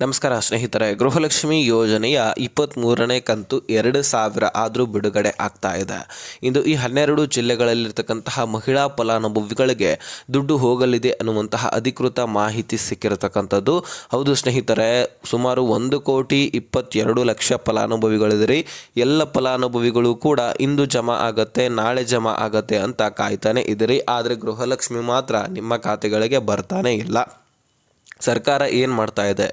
ನಮಸ್ಕಾರ ಸ್ನೇಹಿತರೆ, ಗೃಹಲಕ್ಷ್ಮಿ ಯೋಜನೆಯ ಇಪ್ಪತ್ತ್ಮೂರನೇ ಕಂತು ಎರಡು ಸಾವಿರ ಆದರೂ ಬಿಡುಗಡೆ ಆಗ್ತಾ ಇದೆ. ಇಂದು ಈ ಹನ್ನೆರಡು ಜಿಲ್ಲೆಗಳಲ್ಲಿರ್ತಕ್ಕಂತಹ ಮಹಿಳಾ ಫಲಾನುಭವಿಗಳಿಗೆ ದುಡ್ಡು ಹೋಗಲಿದೆ ಅನ್ನುವಂತಹ ಅಧಿಕೃತ ಮಾಹಿತಿ ಸಿಕ್ಕಿರತಕ್ಕಂಥದ್ದು. ಹೌದು ಸ್ನೇಹಿತರೆ, ಸುಮಾರು ಒಂದು ಕೋಟಿ ಇಪ್ಪತ್ತೆರಡು ಲಕ್ಷ ಫಲಾನುಭವಿಗಳಿದಿರಿ. ಎಲ್ಲ ಫಲಾನುಭವಿಗಳು ಕೂಡ ಇಂದು ಜಮಾ ಆಗತ್ತೆ, ನಾಳೆ ಜಮಾ ಆಗತ್ತೆ ಅಂತ ಕಾಯ್ತಾನೆ ಇದ್ರಿ ಆದರೆ ಗೃಹಲಕ್ಷ್ಮಿ ಮಾತ್ರ ನಿಮ್ಮ ಖಾತೆಗಳಿಗೆ ಬರ್ತಾನೆ ಇಲ್ಲ. ಸರ್ಕಾರ ಏನು ಮಾಡ್ತಾ ಇದೆ?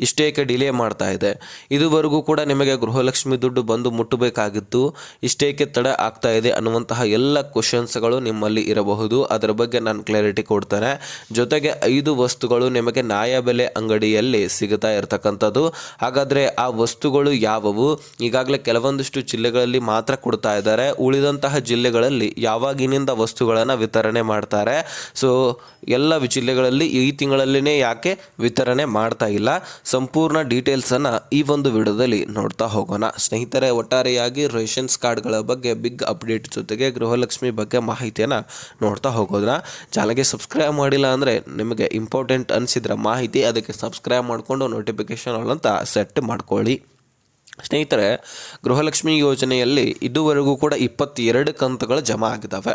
ಇಷ್ಟೇಕೆ ಡಿಲೇ ಮಾಡ್ತಾ ಇದೆ? ಇದುವರೆಗೂ ಕೂಡ ನಿಮಗೆ ಗೃಹಲಕ್ಷ್ಮಿ ದುಡ್ಡು ಬಂದು ಮುಟ್ಟಬೇಕಾಗಿತ್ತು. ಇಷ್ಟೇಕೆ ತಡ ಆಗ್ತಾ ಇದೆ ಅನ್ನುವಂತಹ ಎಲ್ಲ ಕ್ವಶನ್ಸ್ಗಳು ನಿಮ್ಮಲ್ಲಿ ಇರಬಹುದು. ಅದರ ಬಗ್ಗೆ ನಾನು ಕ್ಲಾರಿಟಿ ಕೊಡ್ತೇನೆ. ಜೊತೆಗೆ ಐದು ವಸ್ತುಗಳು ನಿಮಗೆ ನ್ಯಾಯಬೆಲೆ ಅಂಗಡಿಯಲ್ಲಿ ಸಿಗುತ್ತಾ ಇರತಕ್ಕಂಥದ್ದು. ಹಾಗಾದರೆ ಆ ವಸ್ತುಗಳು ಯಾವುವು? ಈಗಾಗಲೇ ಕೆಲವೊಂದಿಷ್ಟು ಜಿಲ್ಲೆಗಳಲ್ಲಿ ಮಾತ್ರ ಕೊಡ್ತಾ ಇದ್ದಾರೆ. ಉಳಿದಂತಹ ಜಿಲ್ಲೆಗಳಲ್ಲಿ ಯಾವಾಗಿನಿಂದ ವಸ್ತುಗಳನ್ನು ವಿತರಣೆ ಮಾಡ್ತಾರೆ? ಸೊ ಎಲ್ಲ ಜಿಲ್ಲೆಗಳಲ್ಲಿ ಈ ತಿಂಗಳಲ್ಲಿನೇ ಯಾಕೆ ವಿತರಣೆ ಮಾಡ್ತಾ ಇಲ್ಲ. ಸಂಪೂರ್ಣ ಡೀಟೇಲ್ಸನ್ನು ಈ ಒಂದು ವಿಡಿಯೋದಲ್ಲಿ ನೋಡ್ತಾ ಹೋಗೋಣ. ಸ್ನೇಹಿತರೆ, ಒಟ್ಟಾರೆಯಾಗಿ ರೇಷನ್ಸ್ ಕಾರ್ಡ್ಗಳ ಬಗ್ಗೆ ಬಿಗ್ ಅಪ್ಡೇಟ್ ಜೊತೆಗೆ ಗೃಹಲಕ್ಷ್ಮಿ ಬಗ್ಗೆ ಮಾಹಿತಿಯನ್ನು ನೋಡ್ತಾ ಹೋಗೋಣ. ಚಾನಲ್ಗೆ ಸಬ್ಸ್ಕ್ರೈಬ್ ಮಾಡಿಲ್ಲ ಅಂದರೆ ನಿಮಗೆ ಇಂಪಾರ್ಟೆಂಟ್ ಅನಿಸಿದ್ರೆ ಮಾಹಿತಿ, ಅದಕ್ಕೆ ಸಬ್ಸ್ಕ್ರೈಬ್ ಮಾಡಿಕೊಂಡು ನೋಟಿಫಿಕೇಷನ್ ಅಂತ ಸೆಟ್ ಮಾಡ್ಕೊಳ್ಳಿ. ಸ್ನೇಹಿತರೆ, ಗೃಹಲಕ್ಷ್ಮಿ ಯೋಜನೆಯಲ್ಲಿ ಇದುವರೆಗೂ ಕೂಡ ಇಪ್ಪತ್ತೆರಡು ಕಂತುಗಳು ಜಮಾ ಆಗಿದ್ದಾವೆ.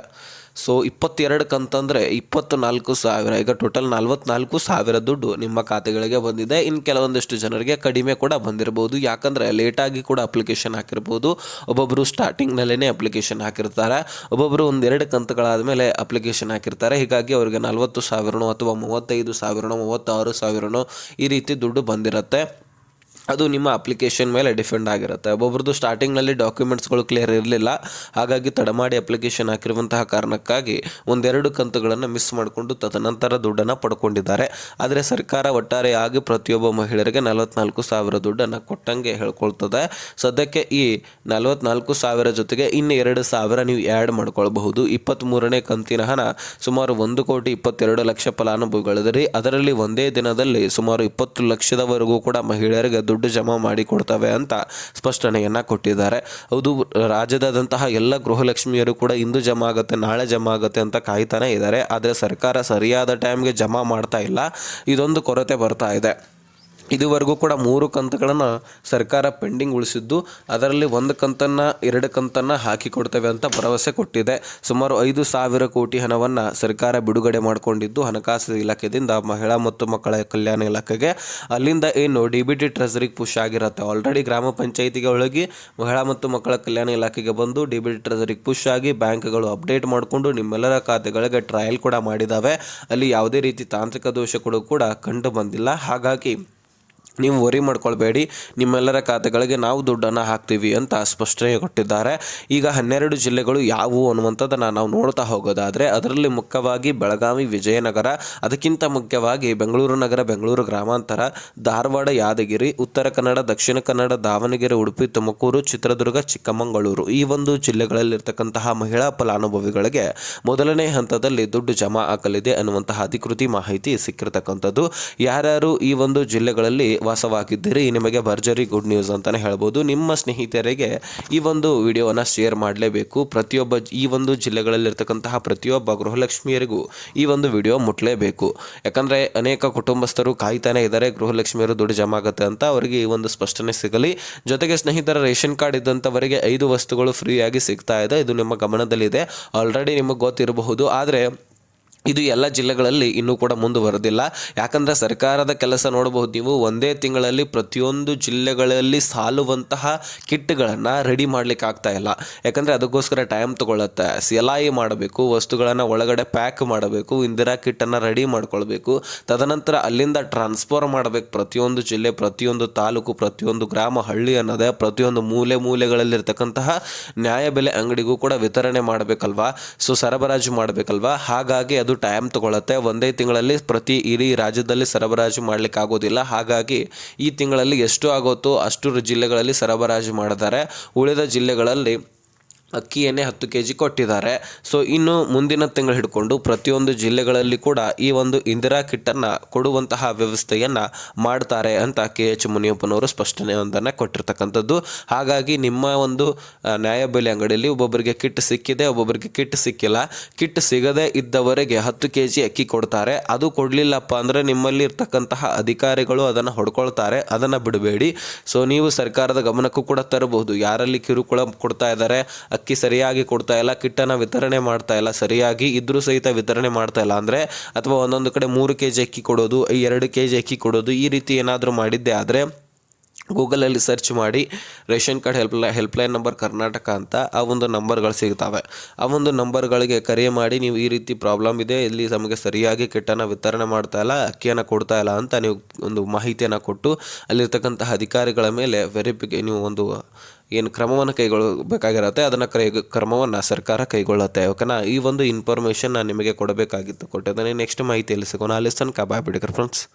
ಸೊ ಇಪ್ಪತ್ತೆರಡು ಕಂತಂದರೆ ಇಪ್ಪತ್ತು ನಾಲ್ಕು ಸಾವಿರ, ಈಗ ಟೋಟಲ್ ನಲ್ವತ್ನಾಲ್ಕು ಸಾವಿರ ದುಡ್ಡು ನಿಮ್ಮ ಖಾತೆಗಳಿಗೆ ಬಂದಿದೆ. ಇನ್ನು ಕೆಲವೊಂದಿಷ್ಟು ಜನರಿಗೆ ಕಡಿಮೆ ಕೂಡ ಬಂದಿರಬಹುದು. ಯಾಕಂದರೆ ಲೇಟಾಗಿ ಕೂಡ ಅಪ್ಲಿಕೇಶನ್ ಹಾಕಿರ್ಬೋದು. ಒಬ್ಬೊಬ್ಬರು ಸ್ಟಾರ್ಟಿಂಗ್ನಲ್ಲೇ ಅಪ್ಲಿಕೇಶನ್ ಹಾಕಿರ್ತಾರೆ. ಒಬ್ಬೊಬ್ಬರು ಒಂದೆರಡು ಕಂತುಗಳಾದ ಮೇಲೆ ಅಪ್ಲಿಕೇಶನ್ ಹಾಕಿರ್ತಾರೆ. ಹೀಗಾಗಿ ಅವರಿಗೆ ನಲ್ವತ್ತು ಸಾವಿರನೋ ಅಥವಾ ಮೂವತ್ತೈದು ಸಾವಿರನೋ, ಮೂವತ್ತಾರು ಸಾವಿರನೋ ಈ ರೀತಿ ದುಡ್ಡು ಬಂದಿರುತ್ತೆ. ಅದು ನಿಮ್ಮ ಅಪ್ಲಿಕೇಶನ್ ಮೇಲೆ ಡಿಫೆಂಡ್ ಆಗಿರುತ್ತೆ. ಒಬ್ಬೊಬ್ರದ್ದು ಸ್ಟಾರ್ಟಿಂಗ್ನಲ್ಲಿ ಡಾಕ್ಯುಮೆಂಟ್ಸ್ಗಳು ಕ್ಲಿಯರ್ ಇರಲಿಲ್ಲ. ಹಾಗಾಗಿ ತಡ ಮಾಡಿ ಅಪ್ಲಿಕೇಶನ್ ಹಾಕಿರುವಂತಹ ಕಾರಣಕ್ಕಾಗಿ ಒಂದೆರಡು ಕಂತುಗಳನ್ನು ಮಿಸ್ ಮಾಡಿಕೊಂಡು ತದನಂತರ ದುಡ್ಡನ್ನು ಪಡ್ಕೊಂಡಿದ್ದಾರೆ. ಆದರೆ ಸರ್ಕಾರ ಒಟ್ಟಾರೆಯಾಗಿ ಪ್ರತಿಯೊಬ್ಬ ಮಹಿಳೆಯರಿಗೆ ನಲವತ್ನಾಲ್ಕು ಸಾವಿರ ದುಡ್ಡನ್ನು ಕೊಟ್ಟಂಗೆ ಹೇಳ್ಕೊಳ್ತದೆ. ಸದ್ಯಕ್ಕೆ ಈ ನಲವತ್ನಾಲ್ಕು ಸಾವಿರ ಜೊತೆಗೆ ಇನ್ನು ಎರಡು ಸಾವಿರ ನೀವು ಆ್ಯಡ್ ಮಾಡ್ಕೊಳ್ಬಹುದು. ಇಪ್ಪತ್ತ್ಮೂರನೇ ಕಂತಿನ ಹಣ ಸುಮಾರು ಒಂದು ಕೋಟಿ ಇಪ್ಪತ್ತೆರಡು ಲಕ್ಷ ಫಲಾನುಭವಿಗಳಿದ್ರಿ. ಅದರಲ್ಲಿ ಒಂದೇ ದಿನದಲ್ಲಿ ಸುಮಾರು ಇಪ್ಪತ್ತು ಲಕ್ಷದವರೆಗೂ ಕೂಡ ಮಹಿಳೆಯರಿಗೆ ದುಡ್ಡು ಜಮಾ ಮಾಡಿ ಕೊಡ್ತವೆ ಅಂತ ಸ್ಪಷ್ಟನೆಯನ್ನು ಕೊಟ್ಟಿದ್ದಾರೆ. ಹೌದು, ರಾಜ್ಯದಾದಂತಹ ಎಲ್ಲ ಗೃಹಲಕ್ಷ್ಮಿಯರು ಕೂಡ ಇಂದು ಜಮಾ ಆಗುತ್ತೆ, ನಾಳೆ ಜಮಾ ಆಗುತ್ತೆ ಅಂತ ಕಾಯ್ತಾನೆ ಇದ್ದಾರೆ. ಆದರೆ ಸರ್ಕಾರ ಸರಿಯಾದ ಟೈಮ್ಗೆ ಜಮಾ ಮಾಡ್ತಾ ಇಲ್ಲ. ಇದೊಂದು ಕೊರತೆ ಬರ್ತಾ ಇದೆ. ಇದುವರೆಗೂ ಕೂಡ ಮೂರು ಕಂತುಗಳನ್ನು ಸರ್ಕಾರ ಪೆಂಡಿಂಗ್ ಉಳಿಸಿದ್ದು, ಅದರಲ್ಲಿ ಒಂದು ಕಂತನ್ನು, ಎರಡು ಕಂತನ್ನು ಹಾಕಿ ಕೊಡ್ತೇವೆ ಅಂತ ಭರವಸೆ ಕೊಟ್ಟಿದೆ. ಸುಮಾರು ಐದು ಸಾವಿರ ಕೋಟಿ ಹಣವನ್ನು ಸರ್ಕಾರ ಬಿಡುಗಡೆ ಮಾಡಿಕೊಂಡಿದ್ದು ಹಣಕಾಸು ಇಲಾಖೆಯಿಂದ ಮಹಿಳಾ ಮತ್ತು ಮಕ್ಕಳ ಕಲ್ಯಾಣ ಇಲಾಖೆಗೆ. ಅಲ್ಲಿಂದ ಏನು ಡಿ ಬಿ ಟಿ ಟ್ರೆಸರಿಗೆ ಪುಷ್ ಆಗಿರುತ್ತೆ? ಆಲ್ರೆಡಿ ಗ್ರಾಮ ಪಂಚಾಯಿತಿಗೆ ಒಳಗೆ ಮಹಿಳಾ ಮತ್ತು ಮಕ್ಕಳ ಕಲ್ಯಾಣ ಇಲಾಖೆಗೆ ಬಂದು ಡಿ ಬಿ ಟಿ ಟ್ರೆಸರಿಗೆ ಪುಷ್ ಆಗಿ ಬ್ಯಾಂಕ್ಗಳು ಅಪ್ಡೇಟ್ ಮಾಡಿಕೊಂಡು ನಿಮ್ಮೆಲ್ಲರ ಖಾತೆಗಳಿಗೆ ಟ್ರಯಲ್ ಕೂಡ ಮಾಡಿದ್ದಾವೆ ಅಲ್ಲಿ ಯಾವುದೇ ರೀತಿ ತಾಂತ್ರಿಕ ದೋಷಗಳು ಕೂಡ ಕಂಡು ಬಂದಿಲ್ಲ. ಹಾಗಾಗಿ ನೀವು ವರಿ ಮಾಡ್ಕೊಳ್ಬೇಡಿ. ನಿಮ್ಮೆಲ್ಲರ ಖಾತೆಗಳಿಗೆ ನಾವು ದುಡ್ಡನ್ನು ಹಾಕ್ತೀವಿ ಅಂತ ಸ್ಪಷ್ಟನೆ ಕೊಟ್ಟಿದ್ದಾರೆ. ಈಗ ಹನ್ನೆರಡು ಜಿಲ್ಲೆಗಳು ಯಾವುವು ಅನ್ನುವಂಥದ್ದನ್ನು ನಾವು ನೋಡ್ತಾ ಹೋಗೋದಾದರೆ, ಅದರಲ್ಲಿ ಮುಖ್ಯವಾಗಿ ಬೆಳಗಾವಿ, ವಿಜಯನಗರ, ಅದಕ್ಕಿಂತ ಮುಖ್ಯವಾಗಿ ಬೆಂಗಳೂರು ನಗರ, ಬೆಂಗಳೂರು ಗ್ರಾಮಾಂತರ, ಧಾರವಾಡ, ಯಾದಗಿರಿ, ಉತ್ತರ ಕನ್ನಡ, ದಕ್ಷಿಣ ಕನ್ನಡ, ದಾವಣಗೆರೆ, ಉಡುಪಿ, ತುಮಕೂರು, ಚಿತ್ರದುರ್ಗ, ಚಿಕ್ಕಮಗಳೂರು ಈ ಒಂದು ಜಿಲ್ಲೆಗಳಲ್ಲಿರ್ತಕ್ಕಂತಹ ಮಹಿಳಾ ಫಲಾನುಭವಿಗಳಿಗೆ ಮೊದಲನೇ ಹಂತದಲ್ಲಿ ದುಡ್ಡು ಜಮಾ ಆಗಲಿದೆ ಅನ್ನುವಂತಹ ಅಧಿಕೃತಿ ಮಾಹಿತಿ ಸಿಕ್ಕಿರತಕ್ಕಂಥದ್ದು. ಯಾರ್ಯಾರು ಈ ಒಂದು ಜಿಲ್ಲೆಗಳಲ್ಲಿ ವಾಸವಾಗಿದ್ದೀರಿ, ನಿಮಗೆ ಭರ್ಜರಿ ಗುಡ್ ನ್ಯೂಸ್ ಅಂತಲೇ ಹೇಳ್ಬೋದು. ನಿಮ್ಮ ಸ್ನೇಹಿತರಿಗೆ ಈ ಒಂದು ವಿಡಿಯೋನ ಶೇರ್ ಮಾಡಲೇಬೇಕು. ಪ್ರತಿಯೊಬ್ಬ ಈ ಒಂದು ಜಿಲ್ಲೆಗಳಲ್ಲಿರ್ತಕ್ಕಂತಹ ಪ್ರತಿಯೊಬ್ಬ ಗೃಹಲಕ್ಷ್ಮಿಯರಿಗೂ ಈ ಒಂದು ವಿಡಿಯೋ ಮುಟ್ಲೇಬೇಕು. ಯಾಕಂದರೆ ಅನೇಕ ಕುಟುಂಬಸ್ಥರು ಕಾಯ್ತಾನೆ ಇದ್ದಾರೆ, ಗೃಹಲಕ್ಷ್ಮಿಯರು ದುಡ್ಡು ಜಮಾ ಆಗುತ್ತೆ ಅಂತ. ಅವರಿಗೆ ಈ ಒಂದು ಸ್ಪಷ್ಟನೆ ಸಿಗಲಿ. ಜೊತೆಗೆ ಸ್ನೇಹಿತರ ರೇಷನ್ ಕಾರ್ಡ್ ಇದ್ದಂಥವರಿಗೆ ಐದು ವಸ್ತುಗಳು ಫ್ರೀಯಾಗಿ ಸಿಗ್ತಾ ಇದೆ. ಇದು ನಿಮ್ಮ ಗಮನದಲ್ಲಿದೆ. ಆಲ್ರೆಡಿ ನಿಮಗೆ ಗೊತ್ತಿರಬಹುದು. ಆದರೆ ಇದು ಎಲ್ಲ ಜಿಲ್ಲೆಗಳಲ್ಲಿ ಇನ್ನೂ ಕೂಡ ಮುಂದುವರೆದಿಲ್ಲ. ಯಾಕಂದರೆ ಸರ್ಕಾರದ ಕೆಲಸ ನೋಡಬಹುದು ನೀವು, ಒಂದೇ ತಿಂಗಳಲ್ಲಿ ಪ್ರತಿಯೊಂದು ಜಿಲ್ಲೆಗಳಲ್ಲಿ ಸಾಲುವಂತಹ ಕಿಟ್ಗಳನ್ನು ರೆಡಿ ಮಾಡಲಿಕ್ಕೆ ಆಗ್ತಾ ಇಲ್ಲ. ಯಾಕಂದರೆ ಅದಕ್ಕೋಸ್ಕರ ಟೈಮ್ ತೊಗೊಳುತ್ತೆ. ಸಿಲಾಯಿ ಮಾಡಬೇಕು, ವಸ್ತುಗಳನ್ನು ಒಳಗಡೆ ಪ್ಯಾಕ್ ಮಾಡಬೇಕು, ಇಂದಿರಾ ಕಿಟ್ಟನ್ನು ರೆಡಿ ಮಾಡ್ಕೊಳ್ಬೇಕು. ತದನಂತರ ಅಲ್ಲಿಂದ ಟ್ರಾನ್ಸ್ಫರ್ ಮಾಡಬೇಕು ಪ್ರತಿಯೊಂದು ಜಿಲ್ಲೆ, ಪ್ರತಿಯೊಂದು ತಾಲೂಕು, ಪ್ರತಿಯೊಂದು ಗ್ರಾಮ, ಹಳ್ಳಿ ಅನ್ನೋದೇ ಪ್ರತಿಯೊಂದು ಮೂಲೆ ಮೂಲೆಗಳಲ್ಲಿರ್ತಕ್ಕಂತಹ ನ್ಯಾಯಬೆಲೆ ಅಂಗಡಿಗೂ ಕೂಡ ವಿತರಣೆ ಮಾಡಬೇಕಲ್ವಾ? ಸೊ ಸರಬರಾಜು ಮಾಡಬೇಕಲ್ವಾ? ಹಾಗಾಗಿ ಅದು ಟೈಮ್ ತಗೊಳ್ಳುತ್ತೆ ಒಂದೇ ತಿಂಗಳಲ್ಲಿ ಪ್ರತಿ ಇಡೀ ರಾಜ್ಯದಲ್ಲಿ ಸರಬರಾಜು ಮಾಡಲಿಕ್ಕೆ ಆಗೋದಿಲ್ಲ. ಹಾಗಾಗಿ ಈ ತಿಂಗಳಲ್ಲಿ ಎಷ್ಟು ಆಗುತ್ತೋ ಅಷ್ಟು ಜಿಲ್ಲೆಗಳಲ್ಲಿ ಸರಬರಾಜು ಮಾಡಿದ್ದಾರೆ ಉಳಿದ ಜಿಲ್ಲೆಗಳಲ್ಲಿ ಅಕ್ಕಿಯನ್ನೇ ಹತ್ತು ಕೆ ಜಿ ಕೊಟ್ಟಿದ್ದಾರೆ. ಸೊ, ಇನ್ನು ಮುಂದಿನ ತಿಂಗಳು ಹಿಡ್ಕೊಂಡು ಪ್ರತಿಯೊಂದು ಜಿಲ್ಲೆಗಳಲ್ಲಿ ಕೂಡ ಈ ಒಂದು ಇಂದಿರಾ ಕಿಟ್ಟನ್ನು ಕೊಡುವಂತಹ ವ್ಯವಸ್ಥೆಯನ್ನು ಮಾಡ್ತಾರೆ ಅಂತ ಕೆ ಎಚ್ ಮುನಿಯಪ್ಪನವರು ಸ್ಪಷ್ಟನೆಯೊಂದನ್ನು ಕೊಟ್ಟಿರ್ತಕ್ಕಂಥದ್ದು. ಹಾಗಾಗಿ ನಿಮ್ಮ ಒಂದು ನ್ಯಾಯಬೆಲೆ ಅಂಗಡಿಯಲ್ಲಿ ಒಬ್ಬೊಬ್ಬರಿಗೆ ಕಿಟ್ ಸಿಕ್ಕಿದೆ, ಒಬ್ಬೊಬ್ಬರಿಗೆ ಕಿಟ್ ಸಿಕ್ಕಿಲ್ಲ. ಕಿಟ್ ಸಿಗದೇ ಇದ್ದವರಿಗೆ ಹತ್ತು ಕೆ ಜಿ ಅಕ್ಕಿ ಕೊಡ್ತಾರೆ. ಅದು ಕೊಡಲಿಲ್ಲಪ್ಪ ಅಂದರೆ ನಿಮ್ಮಲ್ಲಿ ಇರ್ತಕ್ಕಂತಹ ಅಧಿಕಾರಿಗಳು ಅದನ್ನು ಹೊಡ್ಕೊಳ್ತಾರೆ, ಅದನ್ನು ಬಿಡಬೇಡಿ. ಸೊ, ನೀವು ಸರ್ಕಾರದ ಗಮನಕ್ಕೂ ಕೂಡ ತರಬಹುದು. ಯಾರಲ್ಲಿ ಕಿರುಕುಳ ಕೊಡ್ತಾ ಇದ್ದಾರೆ ಅಕ್ಕಿ ಸರಿಯಾಗಿ ಕೊಡ್ತಾ ಇಲ್ಲ, ಕಿಟ್ಟನ್ನು ವಿತರಣೆ ಮಾಡ್ತಾ ಇಲ್ಲ, ಸರಿಯಾಗಿ ಇದ್ರೂ ಸಹಿತ ವಿತರಣೆ ಮಾಡ್ತಾ ಇಲ್ಲ ಅಂದರೆ, ಅಥವಾ ಒಂದೊಂದು ಕಡೆ ಮೂರು ಕೆ ಜಿ ಅಕ್ಕಿ ಕೊಡೋದು ಎರಡು ಕೆ ಜಿ ಅಕ್ಕಿ ಕೊಡೋದು, ಈ ರೀತಿ ಏನಾದರೂ ಮಾಡಿದ್ದೆ ಆದರೆ, ಗೂಗಲಲ್ಲಿ ಸರ್ಚ್ ಮಾಡಿ, ration card help helpline number Karnataka ಅಂತ ಆ ಒಂದು ನಂಬರ್ಗಳು ಸಿಗ್ತವೆ. ಆ ಒಂದು ನಂಬರ್ಗಳಿಗೆ ಕರೆ ಮಾಡಿ ನೀವು ಈ ರೀತಿ ಪ್ರಾಬ್ಲಮ್ ಇದೆ, ಇಲ್ಲಿ ನಮಗೆ ಸರಿಯಾಗಿ ಕಿಟ್ಟನ್ನು ವಿತರಣೆ ಮಾಡ್ತಾ ಇಲ್ಲ, ಅಕ್ಕಿಯನ್ನು ಕೊಡ್ತಾ ಇಲ್ಲ ಅಂತ ನೀವು ಒಂದು ಮಾಹಿತಿಯನ್ನು ಕೊಟ್ಟು, ಅಲ್ಲಿರ್ತಕ್ಕಂತಹ ಅಧಿಕಾರಿಗಳ ಮೇಲೆ ವೆರಿಫಿಕೇ ನೀವು ಒಂದು ಏನು ಕ್ರಮವನ್ನು ಕೈಗೊಳ್ಳಬೇಕಾಗಿರುತ್ತೆ, ಅದನ್ನು ಕೈ ಕ್ರಮವನ್ನು ಸರ್ಕಾರ ಕೈಗೊಳ್ಳುತ್ತೆ. ಓಕೆನಾ? ಈ ಒಂದು ಇನ್ಫಾರ್ಮೇಷನ್ ನಾನು ನಿಮಗೆ ಕೊಡಬೇಕಾಗಿತ್ತು. ಕೊಟ್ಟಿದ್ದೇನೆ ನೆಕ್ಸ್ಟ್ ಮಾಹಿತಿಯಲ್ಲಿ ಸಿಗೋಣ. ಅಲ್ಲಿ ತನಕ ಬಾಯ್ ಬಿಡಿಕರ್ ಫ್ರೆಂಡ್ಸ್